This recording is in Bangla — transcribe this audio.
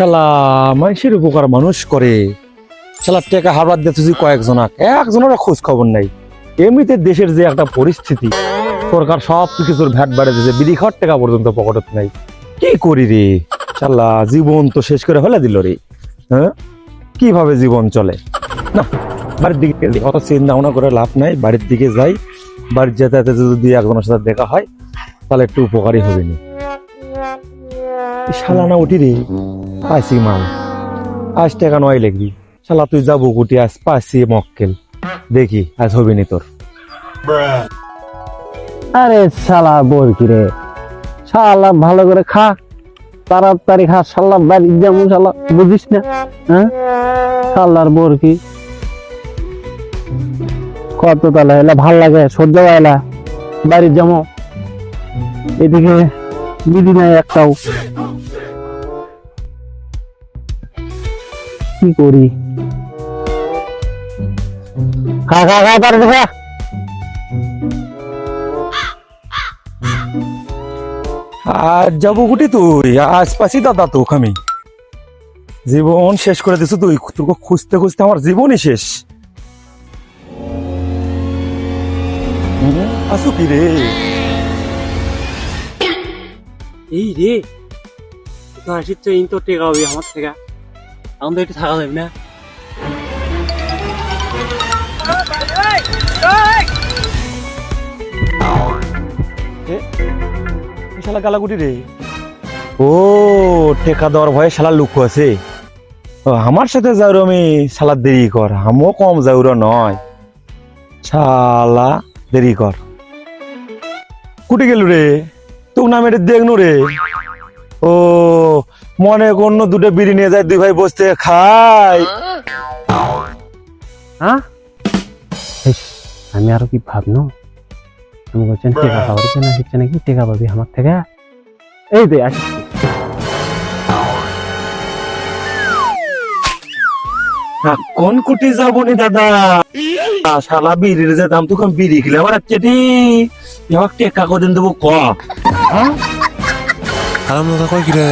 শালা, মানুষের উপকার মানুষ করে। শালা, টেকা হারবার দিতেছি কয়েকজনাক একজনের খোঁজ খবর নাই। এমনিতে দেশের যে একটা পরিস্থিতি, সরকার সব কিছুর ভ্যাট বাড়ে বিড়ি খাওয়ার টাকা পর্যন্ত পকেটত নাই। কি করি রে? শালা, জীবন তো শেষ করে ফেলে দিল রে। হ্যাঁ? কীভাবে জীবন চলে? না, বাড়ির দিকে অত চিন্তা ভাবনা করে লাভ নাই। বাড়ির দিকে যাই। বাড়ির যেতে যেতে যদি একজনের সাথে দেখা হয়, তাহলে একটু উপকারী হবে না শালা না উঠি রে, পাইছি মাল। আজ টাকা নয় লিখবি শালা, তুই যাব গুটি আজ পাইছি মক্কেল। দেখি, আজ হবে নি তোর। আরে শালা বরকি রে? শালা, ভালো করে খা। তাড়াতাড়ি খা, শালা, বাড়ি যেমন শালা। বুঝিস না? হ্যাঁ? শালার বরকি কত তালা এলা, ভালো লাগে, সহ্য এলা বাড়ির যেমন এদিকে বিধি নাই একটাও। কি করি? খা খা খা তাড়াতাড়ি খা। আজ যাব গুটি তুই? আজ পাইছি দাদা তো আমি জীবন শেষ করে দিছো তুই। তোকে খুঁজতে খুঁজতে আমার জীবনই শেষ। আসু কি রে? এই রে তো আসিস তো ইন তো টেকা হবে আমার থেকে। আমাদের একটু থাকা যাবে না। এই শালা গালাগুটি রে। ও টেকা দেওয়ার ভয়ে শালা লুকো আছে। ও, আমার সাথে যাও আমি শালা দেরি কর আমিও কম যাউর নয়। শালা দেরি কর। কুটি গেল রে তোর নাম দেখনু রে। ও মনে অন্য দুটো বিড়ি নিয়ে যায় দুই ভাই বসতে খাই হ্যাঁ? আমি আরও কি ভাবনো? আমি বলছেন টেকা পাওয়ার জন্য হচ্ছে নাকি টেকা পাবি আমার থেকে? এই দে আসিস কোন কুটি যাব নি দাদা শালা বিড়ির যে দাম তখন বিড়ি খেলে আমার চেটি এবার টেকা কদিন দেবো ক? হারাম দাদা কয় কি রে